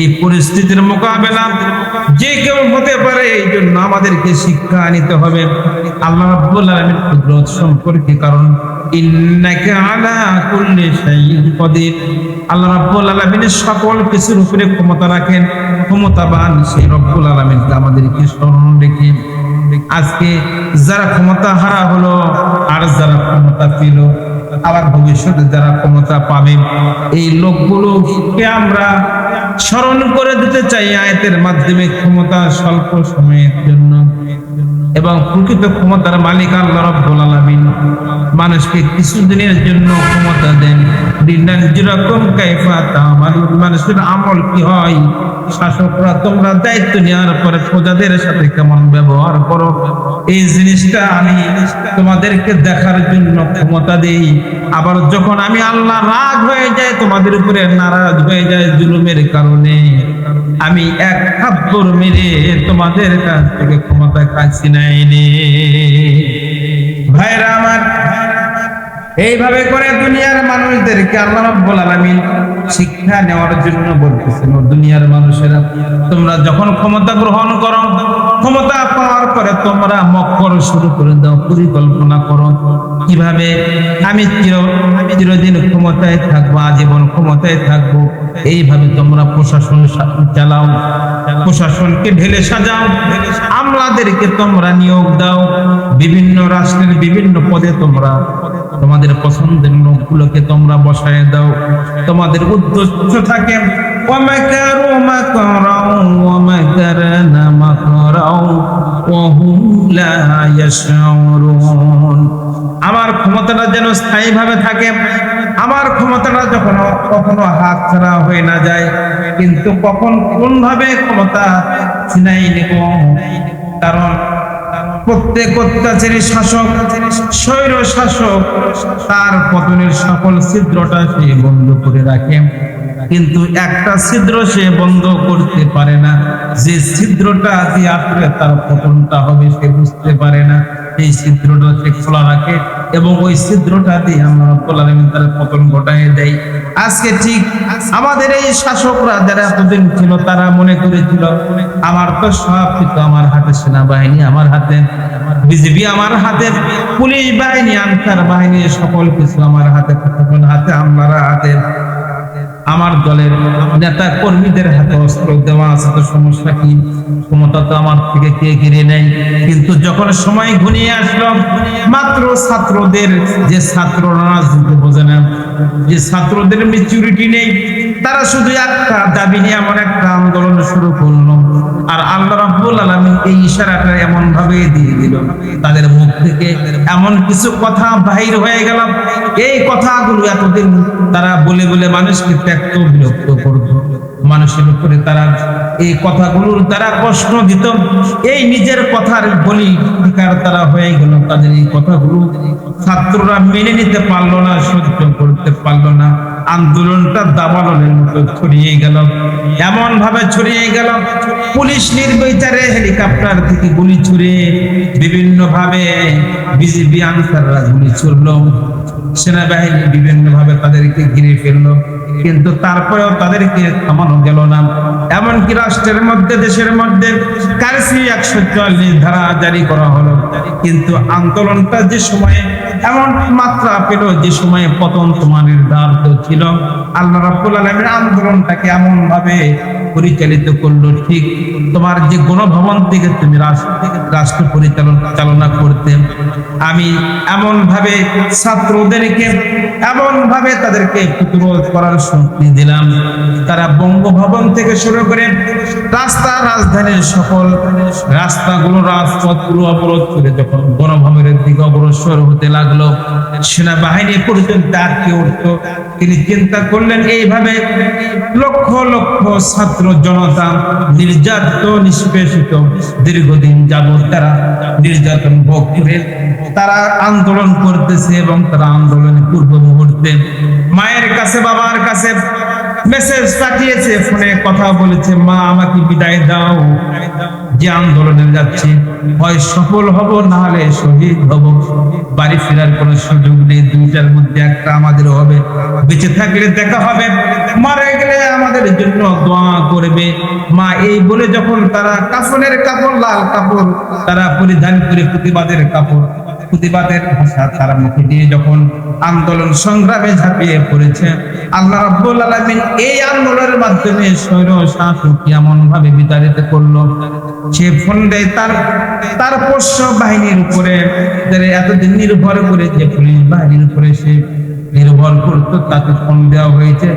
এই পরিস্থিতির মোকাবেলা যে কেউ হতে পারে, এই জন্য আমাদেরকে শিক্ষা নিতে হবে। আল্লাহ রাব্বুল আলামিন কুদরত সম্পর্কে কারণ, ইন্নাকা আলা কুল্লি শাইইন কদির। আল্লাহ রাব্বুল আলামিনের সকল কিছুর উপরে ক্ষমতা রাখেন, ক্ষমতাবান সেই রব্বুল আলামিনকে আমাদেরকে স্মরণ রেখে আজকে যারা ক্ষমতা হারা হলো, আর যারা ক্ষমতা পেল আবার ভবিষ্যতে যারা ক্ষমতা পাবে, এই লোকগুলোকে আমরা স্মরণ করে দিতে চাই আয়তের মাধ্যমে ক্ষমতা স্বল্প সময়ের জন্য। এবং প্রকৃত ক্ষমতার মালিক আল্লাহ রাব্বুল আলামিন। মানুষকে কিছু দিনের জন্য ক্ষমতা দেন। দিনান যেরকম কাইফা তামালুন মানুষের আমল কি হয়? শাসকরা তোমরা দায়িত্ব নেওয়ার পরে প্রজাদের সাথে কেমন ব্যবহার করো? এই জিনিসটা আমি তোমাদেরকে দেখার জন্য ক্ষমতা দেই। আবার যখন আমি আল্লাহ রাগ হয়ে যায়, তোমাদের উপরে নারাজ হয়ে যায় জুলুমের কারণে। আমি এক থাপ্পর মেরে তোমাদের কাছ থেকে ক্ষমতা কাছি নাইনি ভাইরা আমার এইভাবে করে দুনিয়ার মানুষদেরকে আল্লাহ রাব্বুল আলামিন শিক্ষা নেওয়ার জন্য বলতেছেন দুনিয়ার মানুষেরা, তোমরা যখন ক্ষমতা গ্রহণ করো, ক্ষমতা পাওয়ার পরে তোমরা মক্কর শুরু করে দাও, পরিকল্পনা করো। কীভাবে আমি চির চিরদিন ক্ষমতায় থাকব, আজীবন ক্ষমতায় থাকব। এইভাবে তোমরা প্রশাসন চালাও, প্রশাসনকে ঢেলে সাজাও। আমলাদেরকে তোমরা নিয়োগ দাও। বিভিন্ন রাষ্ট্রের বিভিন্ন পদে তোমরা তোমাদের পছন্দের লোকগুলোকে তোমরা বসায় দাও তোমাদের উদ্দেশ্য থাকে ومكروا مكرا ومكرنا مكرا وهم لا يشعرون আমার ক্ষমতাটা যেন স্থায়ীভাবে থাকে আমার ক্ষমতাটা যখন কখনো হাত ছাড়া হয়ে না যায় কিন্তু কখন কোন ভাবে ক্ষমতা ছিনাই নেব কারণ প্রত্যেক অত্যাচারী শাসক, স্বৈর শাসক, তার পতনের সকল ছিদ্রটা সে বন্ধ করে রাখে। কিন্তু একটা ছিদ্র সে বন্ধ করতে পারে না। যে ছিদ্রটা দিয়ে আসলে তার পতনটা হবে সে বুঝতে পারে না। এই ছিদ্রটা সে খোলা রাখে এবং ওই ছিদ্রটা দিয়ে আমরা আলামিন তার পতন ঘটায় দেয়। আজকে ঠিক আমাদের এই শাসকরা যারা এতদিন ছিল, তারা মনে করেছিল, আমার তো সব কিছু আমার হাতে, সেনাবাহিনী আমার হাতে বিজেপি আমার হাতে, পুলিশ বাহিনী, আনসার বাহিনী, সকল কিছু আমার হাতে হাতে, আমার হাতে। আমার দলের নেতা কর্মীদের হাতে অস্ত্র দেওয়া আছে, তো সমস্যা কি? ক্ষমতা তো আমার থেকে কে কিনে নেই কিন্তু যখন সময় ঘনিয়ে আসলো, মাত্র ছাত্রদের যে ছাত্র রাজনীতি বোঝে না, যে ছাত্রদের মেচুরিটি নেই, তারা শুধু একটা দাবি নিয়ে এমন একটা আন্দোলন শুরু করল। আর আল্লাহ রাব্বুল আলামিন এই ইশারাটা এমন ভাবে দিয়ে দিল। তাদের মুখ থেকে এমন কিছু কথা বাহির হয়ে গেল। এই কথাগুলো এতদিন তারা বলে বলে মানুষকে ত্যাক্ত বিরক্ত করত। মানুষের উপরে তারা এই কথাগুলোর তারা কষ্ট দিত। এই নিজের কথার বলি অধিকার তারা হয়ে গেল। তাদের এই কথাগুলো ছাত্ররা মেনে নিতে পারল না, সহ্য করতে পারল না। আন্দোলনটা দাবালনের মতো ছড়িয়ে গেল। এমন ভাবে ছড়িয়ে গেল, পুলিশ নির্বিচারে হেলিকপ্টার থেকে গুলি ছুড়ে বিভিন্ন ভাবে বিজেপি আনসাররা গুলি ছুড়লো। সেনাবাহিনী বিভিন্ন ভাবে তাদেরকে ঘিরে ফেলল, কিন্তু তারপরেও তাদেরকে থামানো গেল না। এমনকি রাষ্ট্রের মধ্যে, দেশের মধ্যে কারসি একশো চুয়াল্লিশ ধারা জারি করা হলো। কিন্তু আন্দোলনটা যে সময়ে এমন মাত্রা পেল, যে সময়ে পতন তোমার নির্ধারিত ছিল আল্লাহ রাব্বুল আলামিন আন্দোলনটাকে এমন ভাবে পরিচালিত করল, ঠিক তোমার যে গণভবন থেকে তুমি রাষ্ট্র পরিচালনা করতে। আমি এমন ভাবে ছাত্রদেরকে এমন ভাবে তাদেরকে প্রতিরোধ করার শক্তি দিলাম। তারা বঙ্গভবন থেকে শুরু করে রাস্তা রাজধানীর সকল রাস্তাগুলো রাজপথগুলো অবরোধ করে যখন গণভবনের দিকে অগ্রসর হতে লাগল, সেনাবাহিনী পর্যন্ত আটকে উঠতো তিনি চিন্তা করলেন, এইভাবে লক্ষ লক্ষ ছাত্র জনতা নির্যাতিত, নিষ্পেষিত, দীর্ঘদিন যাবৎ তারা নির্যাতন ভোগ করে তারা আন্দোলন করতেছে এবং তারা আন্দোলনের পূর্ব মুহূর্তে মায়ের কাছে, বাবার কাছে মেসেজ পাঠিয়েছে, ফোনে কথা বলেছে, মা, আমাকে বিদায় দাও। যে আন্দোলনে যাচ্ছে, হয় সফল হব না হলে শহীদ হব। বাড়ি ফেরার কোনো সুযোগ নেই, দুইটার মধ্যে একটা আমাদের হবে। বেঁচে থাকলে দেখা হবে, মারা গেলে আমাদের জন্য দোয়া করবে। মা, এই বলে যখন তারা কাফনের কাপড়, লাল কাপড়, তারা পরিধান করে প্রতিবাদের কাপড়, প্রতিবাদের ভাষা তারা মুখে দিয়ে যখন আন্দোলন সংগ্রামে ঝাঁপিয়ে পড়েছে। আল্লাহ রাব্বুল আলামিন এই আন্দোলনের মাধ্যমে স্বৈর শাসক এমন ভাবে বিতাড়িত করল সে ফোন দেয় তার তার পোষ্য বাহিনীর উপরে এতদিন নির্ভর করে যে পুলিশ বাহিনীর উপরে সে নির্ভর করতো, তাকে ফোন দেওয়া হয়েছে।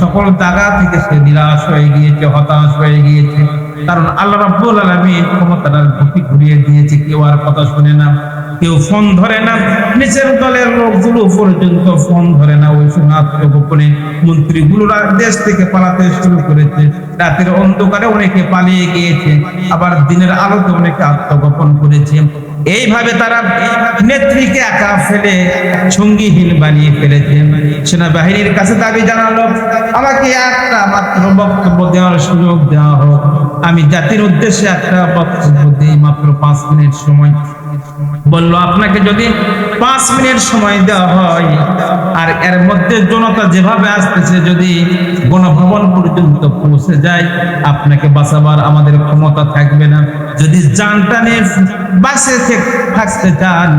সকল জায়গা থেকে সে নিরাশ হয়ে গিয়েছে, হতাশ হয়ে গিয়েছে। কারণ আল্লাহ রাব্বুল আলামিন ক্ষমতার গতি ঘুরিয়ে দিয়েছে, কেউ আর কথা শুনে না। কেউ ফোন ধরে না নিচের দলের লোকগুলো পর্যন্ত ফোন ধরে না। ওই সময় আত্মগোপনে মন্ত্রীগুলো দেশ থেকে পালাতে শুরু করেছে। রাতের অন্ধকারে অনেকে পালিয়ে গিয়েছে, আবার দিনের আলোতে অনেকে আত্মগোপন করেছে। এইভাবে তারা নেত্রীকে একা ফেলে সঙ্গীহীন বানিয়ে ফেলেছে। সেনাবাহিনীর কাছে দাবি জানালো, আমাকে একটা মাত্র বক্তব্য দেওয়ার সুযোগ দেওয়া হোক। আমি জাতির উদ্দেশ্যে একটা বক্তব্য দিই মাত্র পাঁচ মিনিট সময়। বলল, আপনাকে যদি পাঁচ মিনিট সময় দেওয়া হয়, আর এর মধ্যে জনতা যেভাবে আসতেছে, যদি গণভবন পর্যন্ত পৌঁছে যায়, আপনাকে বাঁচাবার আমাদের ক্ষমতা থাকবে না। যদি জানটা নিয়ে বাসে থাকতে চান,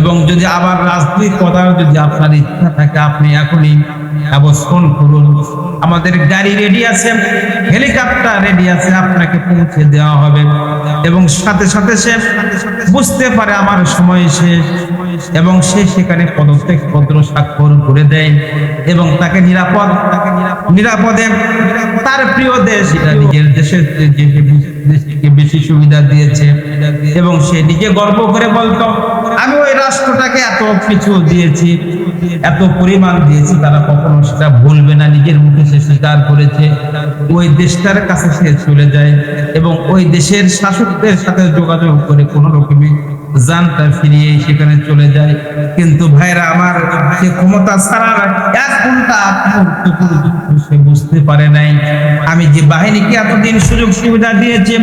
এবং যদি আবার রাজনৈতিক করার যদি আপনার ইচ্ছা থাকে, আপনি এখনই অবস্থান করুন। আমাদের গাড়ি রেডি আছে হেলিকপ্টার রেডি আছে, আপনাকে পৌঁছে দেওয়া হবে। এবং সাথে সাথে সে বুঝতে পারে আমার সময় শেষ, এবং সে সেখানে পদত্যাগ পত্র স্বাক্ষর করে দেয়, এবং তাকে নিরাপদ নিরাপদে তার প্রিয় দেশ এটা নিজের দেশের দেশকে বেশি সুবিধা দিয়েছে এবং সে নিজে গর্ব করে বলতো, আমি ওই রাষ্ট্রটাকে এত কিছু দিয়েছি, এত পরিমাণ দিয়েছি, তারা কখনো সেটা ভুলবে না, নিজের মুখে সে স্বীকার করেছে। ওই দেশটার কাছে সে চলে যায় এবং ওই দেশের শাসকদের সাথে যোগাযোগ করে কোনো রকমে জানটা ফিরিয়ে সেখানে চলে যায়। কিন্তু ভাইরা আমার সে ক্ষমতা ছাড়ার এক ঘণ্টা সে বুঝতে পারে নাই। আমি যে বাহিনীকে এতদিন সুযোগ সুবিধা দিয়েছি,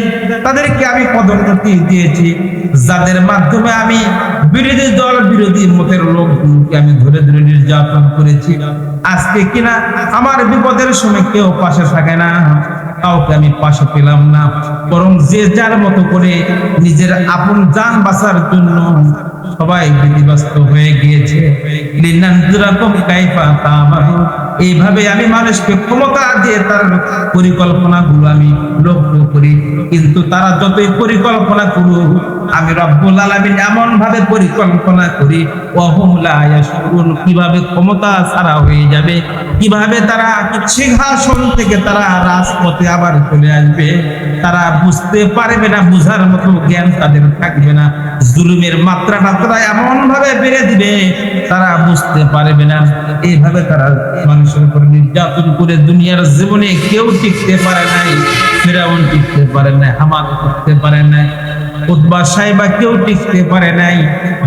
তাদেরকে আমি পদোন্নতি দিয়েছি। যাদের মাধ্যমে আমি বিরোধী দল, বিরোধী মতের লোকগুলোকে আমি ধরে ধরে নির্যাতন করেছি। আজকে কিনা আমার বিপদের সময় কেউ পাশে থাকে না। কাউকে আমি পাশে পেলাম না। বরং যে যার মতো করে নিজের আপন যান বাঁচার জন্য সবাই বিধিবাস্ত হয়ে গিয়েছে। এইভাবে আমি মানুষকে ক্ষমতা দিয়ে তার পরিকল্পনা গুলো আমি লক্ষ্য করি। কিন্তু তারা যতই পরিকল্পনা করুক, আমি রব্বুল আলামিন এমন ভাবে পরিকল্পনা করি কীভাবে ক্ষমতা ছাড়া হয়ে যাবে, কীভাবে তারা সিংহাসন থেকে তারা রাজপথে আবার চলে আসবে, তারা বুঝতে পারবে না, বুঝার মতো জ্ঞান তাদের থাকবে না। জুলুমের মাত্রাটা তারা এমন ভাবে বেড়ে দিবে, তারা বুঝতে পারবে না। এইভাবে তারা মানুষের উপর নির্যাতন করে দুনিয়ার জীবনে কেউ টিকতে পারে নাই, ফেরাউন টিকতে পারে নাই হামাল করতে পারে নাই। উদ্বা কেউ টিকতে পারে নাই।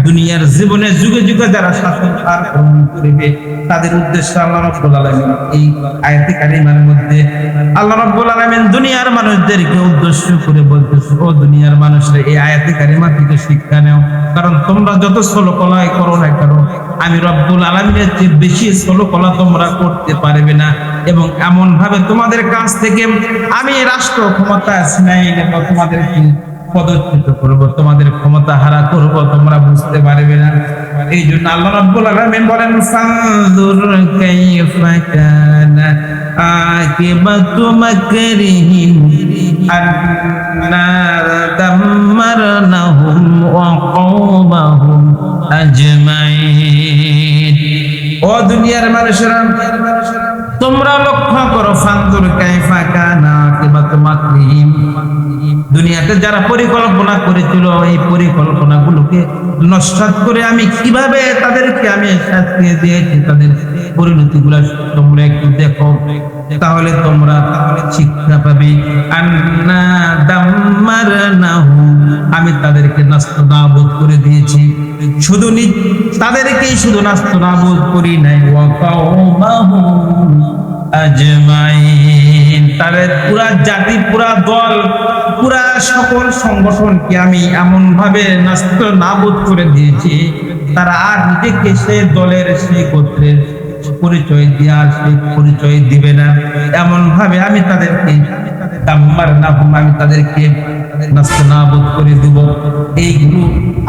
দুনিয়ার জীবনে যুগে যুগে যারা শাসন আর গ্রহণ করবে, তাদের আল্লাহ রাব্বুল এই কারিমার মধ্যে আল্লাহ রাব্বুল দুনিয়ার মানুষদেরকে উদ্দেশ্য করে বলতেছে, ও দুনিয়ার মানুষরা, এই আয়াতে কারিমা থেকে শিক্ষা নাও। কারণ তোমরা যত ষোলো কলাই করো না কারণ আমি রব্বুল আলমিনের চেয়ে বেশি ষোলো কলা তোমরা করতে পারবে না। এবং এমন ভাবে তোমাদের কাছ থেকে আমি রাষ্ট্র ক্ষমতা ছিনাই নেব, তোমাদেরকে পদচ্যুত করব, তোমাদের ক্ষমতা হারা করব, তোমরা বুঝতে পারবে না। এই জন্য আল্লাহ রাব্বুল আলামিন বলেন, ফানজুর কাইফা কানা আকিবাতু মাকরিহিম আন্না দাম্মারনাহুম ওয়া কওমাহুম আজমাইন। ও দুনিয়ার মানুষেরা, তোমরা লক্ষ্য করো, ফানজুর কাইফা কানা আকিবাতু মাকরিহিম দুনিয়াতে যারা পরিকল্পনা করেছিল, এই পরিকল্পনা গুলোকে নস্বাত করে আমি কীভাবে তাদেরকে আমি শাস্তি দিয়েছি, তাদের পরিণতি গুলা তোমরা একটু দেখো। তাহলে তোমরা শিক্ষা পাবে। আমি তাদেরকে নাস্ত নাবুদ করে দিয়েছি। শুধু তাদেরকেই শুধু নাস্ত নাবুদ করি নাই। আজমাইন। তাদের পুরা জাতি, পুরা দল, পুরা সকল সংগঠনকে আমি এমন ভাবে নাস্ত নাবুদ করে দিয়েছি, তারা আর নিজেকে সে দলের সে গোত্রের পরিচয় দেওয়ার সেই পরিচয় দিবে না। এমন ভাবে আমি তাদেরকে দাম্মার না আমি তাদেরকে নাস্তানাবুদ করে দেব। এইগুলো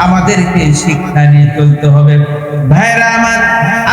আমাদেরকে শিক্ষা নিয়ে চলতে হবে। ভাইরা আমার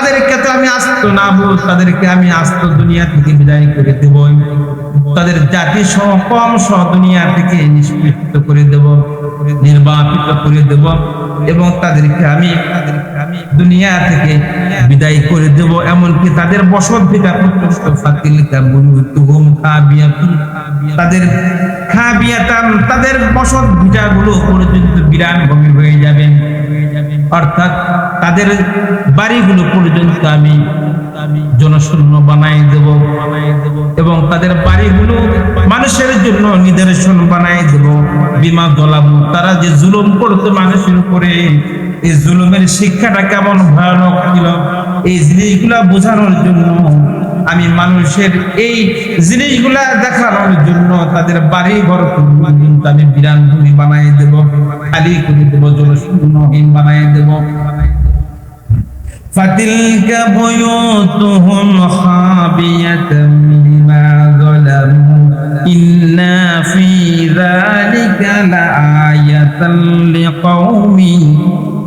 তাদেরকে তো আমি আস্ত না বল তাদেরকে আমি আস্ত দুনিয়া থেকে বিদায় করে দেব। তাদের জাতি সহ কম সহ দুনিয়া থেকে নিষ্কৃত করে দেব, নির্বাপিত করে দেব এবং তাদেরকে আমি দুনিয়া থেকে বিদায় করে দেব। এমনকি তাদের বসত ভিটা পর্যন্ত ফাতিলিকা বুয়ুতুহুম খাবিয়াতুন। তাদের খাবিয়াতাম তাদের বসত ভিটাগুলো পর্যন্ত বিরান ভূমি হয়ে যাবে। অর্থাৎ তাদের বাড়িগুলো পর্যন্ত আমি জনশূন্য বানাই দেব। এবং তাদের বাড়িগুলো মানুষের জন্য নিদর্শন বানাই দেব। বিমা দলাবু, তারা যে জুলুম করতো মানুষের উপরে, এই জুলুমের শিক্ষাটা কেমন ভয়ানক ছিল? এই জিনিসগুলা বোঝানোর জন্য আমি মানুষের এই জিনিসগুলা দেখানোর জন্য তাদের বাড়ি ঘর আমি বিরান ভূমি বানাই দেব। খালি করে দেবো জলশূন্যহীন বানাই দেব। فتلك بيوتهم خابية بما ظلموا إن في ذلك لآية لقوم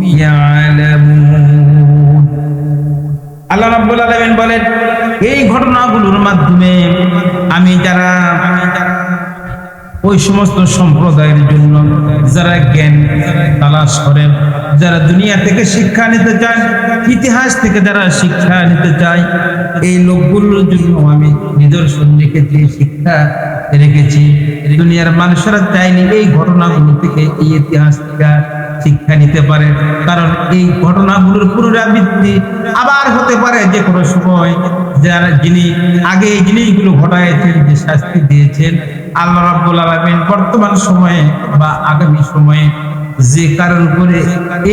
يعلمون আল্লাহ রাব্বুল আলামিন বলেন এই ঘটনাগুলোর মাধ্যমে আমি যারা ওই সমস্ত সম্প্রদায়ের জন্য যারা জ্ঞান তালাশ করেন যারা দুনিয়া থেকে শিক্ষা নিতে চায়, ইতিহাস থেকে যারা শিক্ষা নিতে চায়, এই লোকগুলোর জন্য আমি নিদর্শন রেখেছি, শিক্ষা রেখেছি। দুনিয়ার মানুষেরা চাইনি এই ঘটনাগুলো থেকে, এই ইতিহাস থেকে শিক্ষা নিতে পারে। কারণ এই ঘটনাগুলোর পুনরাবৃত্তি আবার হতে পারে যে কোনো সময়, যারা যিনি আগে এই জিনিসগুলো ঘটাইছেন যে শাস্তি দিয়েছেন আল্লাহ রাব্বুল আলামিন বর্তমান সময়ে বা আগামী সময়ে যে কারণ করে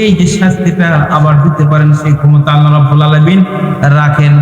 এই যে শাস্তিটা আবার দিতে পারেন সেই ক্ষমতা আল্লাহ রাব্বুল আলামিন রাখেন।